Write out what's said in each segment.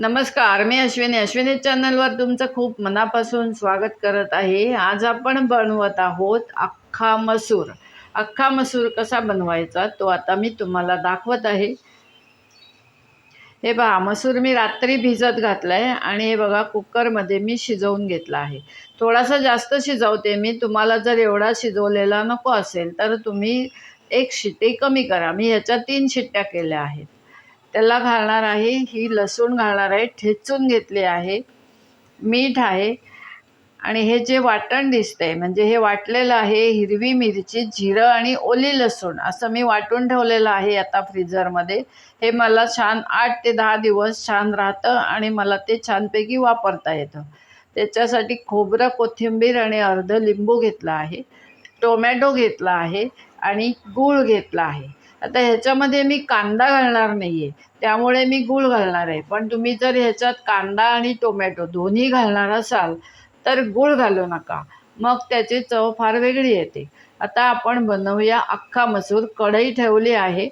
नमस्कार मी अश्विनी. अश्विनी चॅनलवर तुमचं खूप मनापासून स्वागत करत आहे. आज आपण बनवत आहोत अख्खा मसूर. अख्खा मसूर कसा बनवायचा तो आता मी तुम्हाला दाखवत आहे. हे बघा मसूर मी रात्री भिजत घातला आहे आणि हे बघा कुकरमध्ये मी शिजवून घेतला आहे. थोडासा जास्त शिजवते मी. तुम्हाला जर एवढा शिजवलेला नको असेल तर तुम्ही एक शिट्टी कमी करा. मी ह्याच्या तीन शिट्ट्या केल्या आहेत. त्याला घालणार आहे ही लसूण घालणार आहे ठेचून घेतली आहे मीठ आहे. आणि हे जे वाटण दिसतंय म्हणजे हे वाटलेलं आहे हिरवी मिरची जिरं आणि ओली लसूण असं मी वाटून ठेवलेलं आहे आता फ्रीजरमध्ये. हे मला छान आठ ते दहा दिवस छान राहतं आणि मला ते छानपैकी वापरता येतं. त्याच्यासाठी खोबरं कोथिंबीर आणि अर्ध लिंबू घेतला आहे टोमॅटो घेतला आहे आणि गूळ घेतला आहे. आता ह्याच्यामध्ये मी कांदा घालणार नाही आहे त्यामुळे मी गूळ घालणार आहे. पण तुम्ही जर ह्याच्यात कांदा आणि टोमॅटो दोन्ही घालणार असाल तर गूळ घालू नका. मग त्याची चव फार वेगळी येते. आता आपण बनवूया अख्खा मसूर. कढई ठेवली आहे.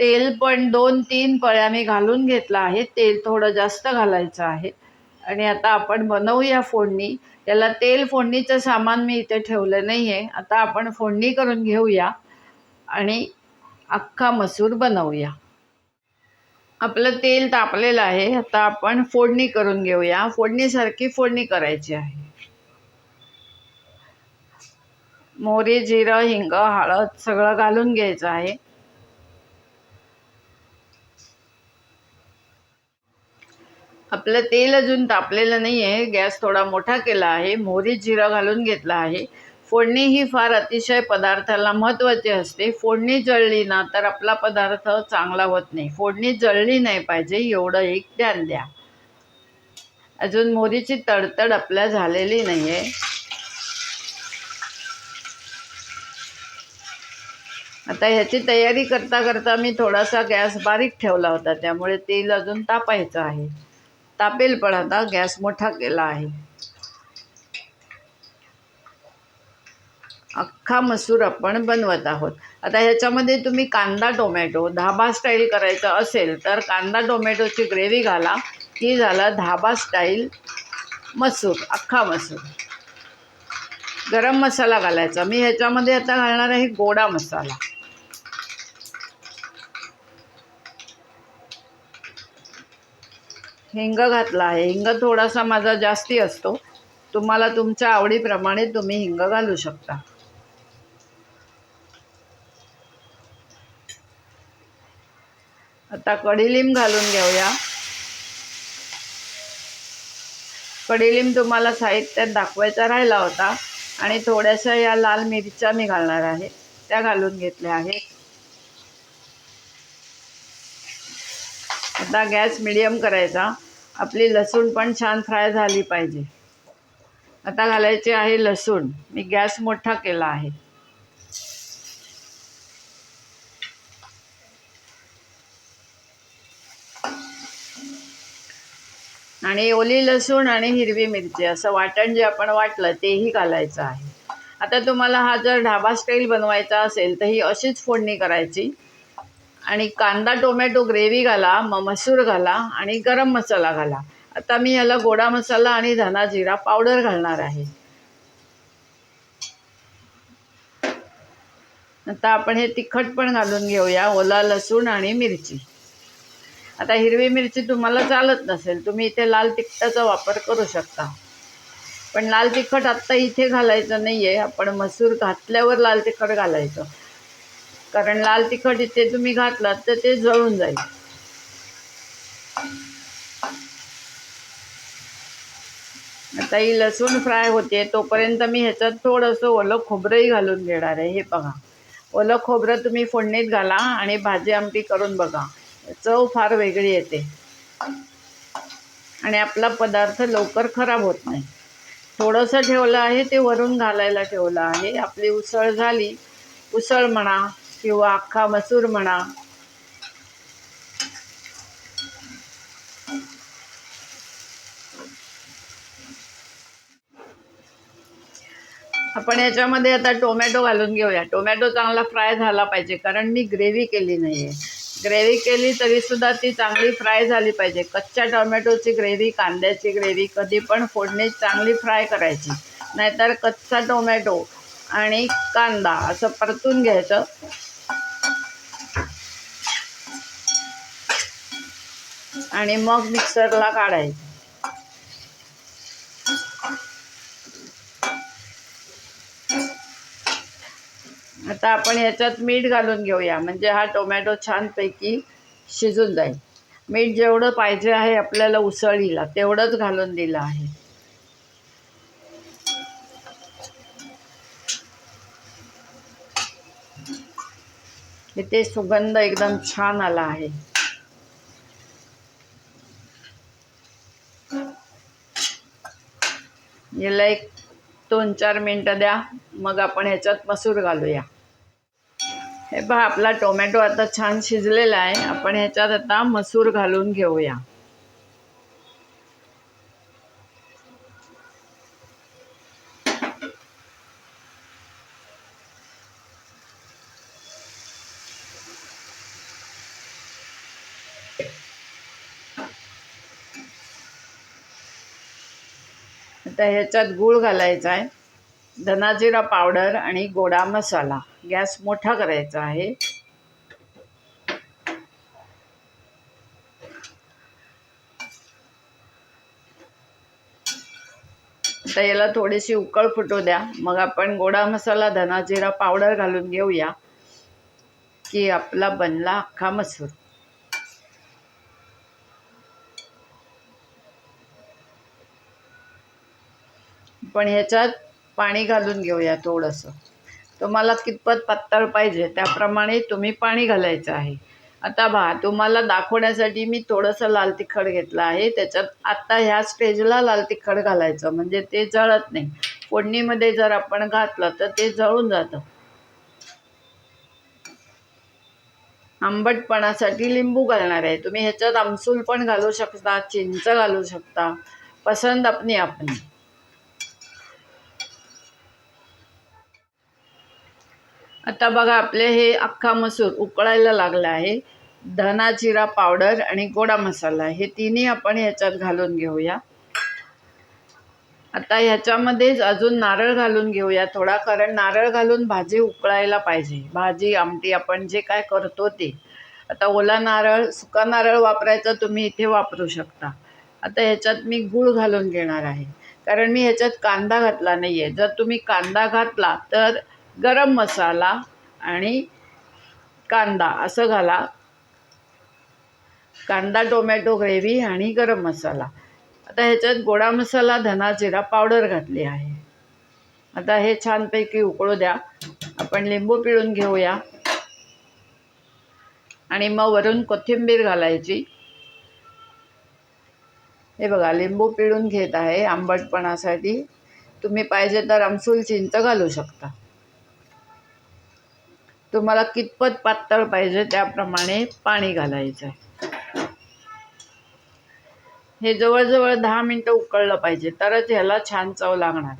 तेल पण दोन तीन पळ्या मी घालून घेतलं आहे. तेल थोडं जास्त घालायचं आहे. आणि आता आपण बनवूया फोडणी. त्याला तेल फोडणीचं सामान मी इथे ठेवलं नाही आहे आता आपण फोडणी करून घेऊया. आणि अख्खा मसूर बनवूया. आपलं तेल तापलेलं आहे आता आपण फोडणी करून घेऊया. फोडणीसारखी फोडणी करायची आहे. मोहरी जिरं हिंग हळद सगळं घालून घ्यायचं आहे. आपलं तेल अजून तापलेलं नाही आहे गॅस थोडा मोठा केला आहे. मोहरी जिरं घालून घेतला आहे. फोडणी ही फार अतिशय पदार्थाला महत्त्वाची असते. फोडणी जळली ना तर आपला पदार्थ चांगला होत नाही. फोडणी जळली नाही पाहिजे एवढं एक ध्यान द्या. अजून मोहरीची तडतड आपल्या झालेली नाही आहे आता ह्याची तयारी करता करता मी थोडासा गॅस बारीक ठेवला होता त्यामुळे तेल अजून तापायचं आहे. तापेल पण आता गॅस मोठा केला आहे. अख्खा मसूर आपण बनवत आहोत. आता ह्याच्यामध्ये तुम्ही कांदा टोमॅटो धाबा स्टाईल करायचं असेल तर कांदा टोमॅटोची ग्रेव्ही घाला. की झाला धाबा स्टाईल मसूर अख्खा मसूर. गरम मसाला घालायचा. मी ह्याच्यामध्ये आता घालणार आहे गोडा मसाला. हिंग घातला आहे. हिंग थोडासा माझा जास्ती असतो. तुम्हाला तुमच्या आवडीप्रमाणे तुम्ही हिंग घालू शकता. आता कडीलिंब घालून घेऊया. कडीलिंब तुम्हाला साहित्यात दाखवायचा राहिला होता. आणि थोड्याशा या लाल मिरच्या मी घालणार आहे. त्या घालून घेतल्या आहेत. आता गॅस मिडियम करायचा. आपली लसूण पण छान फ्राय झाली पाहिजे. आता घालायचे आहे लसूण. मी गॅस मोठा केला आहे. आणि ओली लसूण आणि हिरवी मिरची असं वाटण जे आपण वाटलं तेही घालायचं आहे. आता तुम्हाला हा जर ढाबा स्टाईल बनवायचा असेल तर ही अशीच फोडणी करायची. आणि कांदा टोमॅटो ग्रेव्ही घाला मग मसूर घाला आणि गरम मसाला घाला. आता मी याला गोडा मसाला आणि धना जिरा पावडर घालणार आहे. आता आपण हे तिखट पण घालून घेऊया ओला लसूण आणि मिरची. आता हिरवी मिरची तुम्हाला चालत नसेल तुम्ही इथे लाल तिखटाचा वापर करू शकता. पण लाल तिखट आत्ता इथे घालायचं नाही आहे आपण मसूर घातल्यावर लाल तिखट घालायचं. कारण लाल तिखट इथे तुम्ही घातलात तर ते जळून जाईल. आता ही लसूण फ्राय होते तोपर्यंत मी ह्याच्यात थोडंसं ओलं खोबरंही घालून घेणार आहे. हे बघा ओलं खोबरं तुम्ही फोडणीत घाला आणि भाजी आमटी करून बघा. चव फार वेगळी येते. आणि आपला पदार्थ लवकर खराब होत नाही. थोडंसं ठेवलं आहे ते वरून घालायला ठेवलं आहे. आपली उसळ झाली. उसळ म्हणा किंवा अख्खा मसूर म्हणा. आपण याच्यामध्ये आता टोमॅटो घालून घेऊया. टोमॅटो चांगला फ्राय झाला पाहिजे कारण मी ग्रेव्ही केली नाही आहे ग्रेव्ही केली तरीसुद्धा ती चांगली फ्राय झाली पाहिजे. कच्च्या टोमॅटोची ग्रेव्ही कांद्याची ग्रेव्ही कधी पण फोडणी चांगली फ्राय करायची. नाहीतर कच्चा टोमॅटो आणि कांदा असं परतून घ्यायचं. आणि मग मिक्सरला काढायचं. आता आपण याच्यात मीठ घालून घेऊया. म्हणजे हा टोमॅटो छानपैकी शिजून जाईल. मीठ जेवढं पाहिजे आहे आपल्याला उसळीला तेवढंच घालून दिलं आहे. इथे सुगंध एकदम छान आला आहे. याला एक दोन चार मिनटं द्या. मग आपण ह्याच्यात मसूर घालूया. हे पहा आपला टोमॅटो आता छान शिजलेला आहे. आपण ह्याच्यात आता मसूर घालून घेऊया. आता ह्याच्यात गूळ घालायचा आहे. धनाजिरा पावडर आणि गोडा मसाला. गॅस मोठा करायचा आहे. आता याला थोडीशी उकळ फुटू द्या. मग आपण गोडा मसाला धनाजिरा पावडर घालून घेऊया की आपला बनला अख्खा मसूर. पण ह्याच्यात पाणी घालून घेऊया थोडंसं. तुम्हाला कितपत पातळ पाहिजे त्याप्रमाणे तुम्ही पाणी घालायचं आहे. आता पहा तुम्हाला दाखवण्यासाठी मी थोडंसं लाल तिखट घेतलं आहे. त्याच्यात आत्ता ह्या स्टेजला लाल तिखट घालायचं म्हणजे ते जळत नाही. फोडणीमध्ये जर आपण घातलं तर ते जळून जातं. आंबटपणासाठी लिंबू घालणार आहे. तुम्ही ह्याच्यात आमसूल पण घालू शकता चिंच घालू शकता. पसंत आपणी आपणी आता बघा आपले हे अख्खा मसूर उकळायला लागला आहे. धना जिरा पावडर आणि गोडा मसाला हे तिन्ही आपण ह्याच्यात घालून घेऊया. आता ह्याच्यामध्येच अजून नारळ घालून घेऊया थोडा कारण नारळ घालून भाजी उकळायला पाहिजे. भाजी आमटी आपण जे काय करतो ते. आता ओला नारळ सुका नारळ वापरायचा तुम्ही इथे वापरू शकता. आता ह्याच्यात मी गूळ घालून घेणार आहे. कारण मी ह्याच्यात कांदा घातला नाही आहे जर तुम्ही कांदा घातला तर गरम मसाला आणि कांदा असं घाला. कांदा टोमॅटो ग्रेव्ही आणि गरम मसाला. आता ह्याच्यात गोडा मसाला धना जिरा पावडर घातली आहे. आता हे छानपैकी उकळू द्या. आपण लिंबू पिळून घेऊया. आणि मग वरून कोथिंबीर घालायची. हे बघा लिंबू पिळून घेत आहे आंबटपणासाठी. तुम्ही पाहिजे तर आमसूल चिंच घालू शकता. तुम्हाला कितपत पातळ पाहिजे त्याप्रमाणे पाणी घालायचं हे जवळजवळ दहा मिनटं उकळलं पाहिजे तरच ह्याला छान चव लागणार.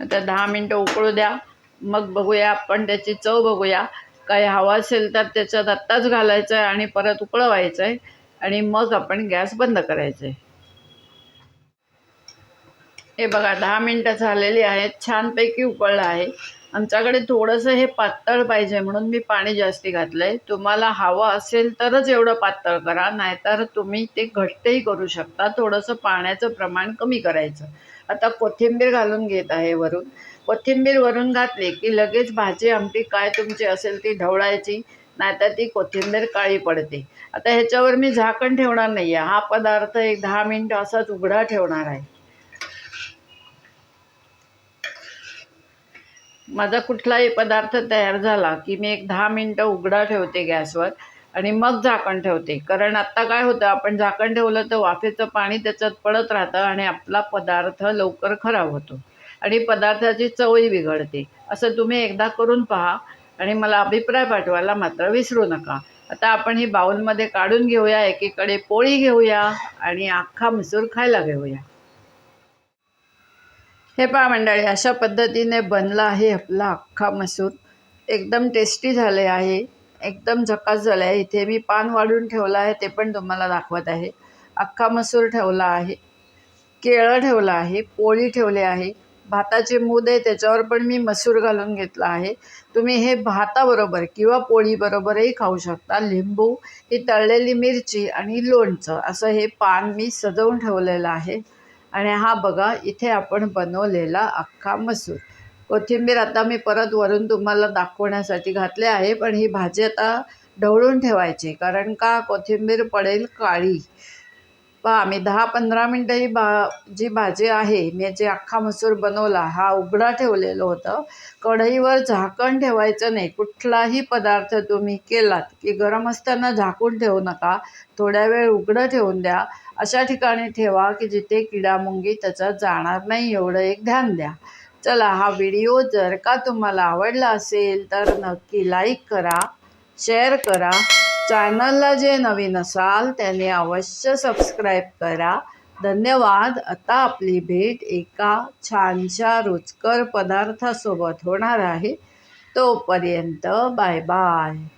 आता दहा मिनटं उकळू द्या मग बघूया आपण त्याची चव बघूया. काही हवा असेल तर त्याच्यात आत्ताच घालायचं आहे आणि परत उकळवायचं आहे आणि मग आपण गॅस बंद करायचे. हे बघा दहा मिनटं झालेली आहेत. छानपैकी उकळलं आहे. आमच्याकडे थोडंसं हे पातळ पाहिजे म्हणून मी पाणी जास्ती घातलं आहे तुम्हाला हवं असेल तरच एवढं पातळ करा नाहीतर तुम्ही ते घट्टही करू शकता. थोडंसं पाण्याचं प्रमाण कमी करायचं. आता कोथिंबीर घालून घेत आहे वरून. कोथिंबीर वरून घातली की लगेच भाजी आमटी काय तुमची असेल ती ढवळायची. नाहीतर ती कोथिंबीर काळी पडते. आता ह्याच्यावर मी झाकण ठेवणार नाही आहे हा पदार्थ एक दहा मिनटं असाच उघडा ठेवणार आहे. माझा कुठलाही पदार्थ तयार झाला की मी एक दहा मिनटं उघडा ठेवते गॅसवर आणि मग झाकण ठेवते. कारण आत्ता काय होतं आपण झाकण ठेवलं तर वाफेचं पाणी त्याच्यात पडत राहतं आणि आपला पदार्थ लवकर खराब होतो आणि पदार्थाची चवही बिघडते. असं तुम्ही एकदा करून पहा. आणि मला अभिप्राय पाठवायला मात्र विसरू नका. आता आपण ही बाऊलमध्ये काढून घेऊया एकीकडे पोळी घेऊया आणि अख्खा मसूर खायला घेऊया. हे पहा मंडळी अशा पद्धतीने बनला आहे आपला अख्खा मसूर. एकदम टेस्टी झाले आहे एकदम झकास झाले आहे. इथे मी पान वाढून ठेवलं आहे ते पण तुम्हाला दाखवत आहे. अख्खा मसूर ठेवला आहे केळं ठेवलं आहे पोळी ठेवली आहे. भाताचे मूद आहे त्याच्यावर पण मी मसूर घालून घेतला आहे. तुम्ही हे भाताबरोबर किंवा पोळीबरोबरही खाऊ शकता. लिंबू ही तळलेली मिरची आणि लोणचं असं हे पान मी सजवून ठेवलेलं आहे. आणि हा बघा इथे आपण बनवलेला अख्खा मसूर. कोथिंबीर आता मी परत वरून तुम्हाला दाखवण्यासाठी घातले आहे पण ही भाजी आता ढवळून ठेवायची कारण का? कोथिंबीर पडेल काळी. पहा मी दहा पंधरा मिनटं ही भा जी भाजी आहे मी जे अख्खा मसूर बनवला हा उघडा ठेवलेलं होतं. कढईवर झाकण ठेवायचं नाही. कुठलाही पदार्थ तुम्ही केलात की गरम असताना झाकून ठेवू नका. थोड्या वेळ उघडं ठेवून द्या. अशा ठिकाणी ठेवा की जिथे किडामुंगी त्याचा जाणार नाही. एवढं एक ध्यान द्या. चला हा व्हिडिओ जर का तुम्हाला आवडला असेल तर नक्की लाईक करा शेअर करा. चॅनलला जे नवीन असाल त्याने अवश्य सबस्क्राईब करा. धन्यवाद. आता आपली भेट एका छानशा रुचकर पदार्थासोबत होणार आहे. तोपर्यंत बाय बाय.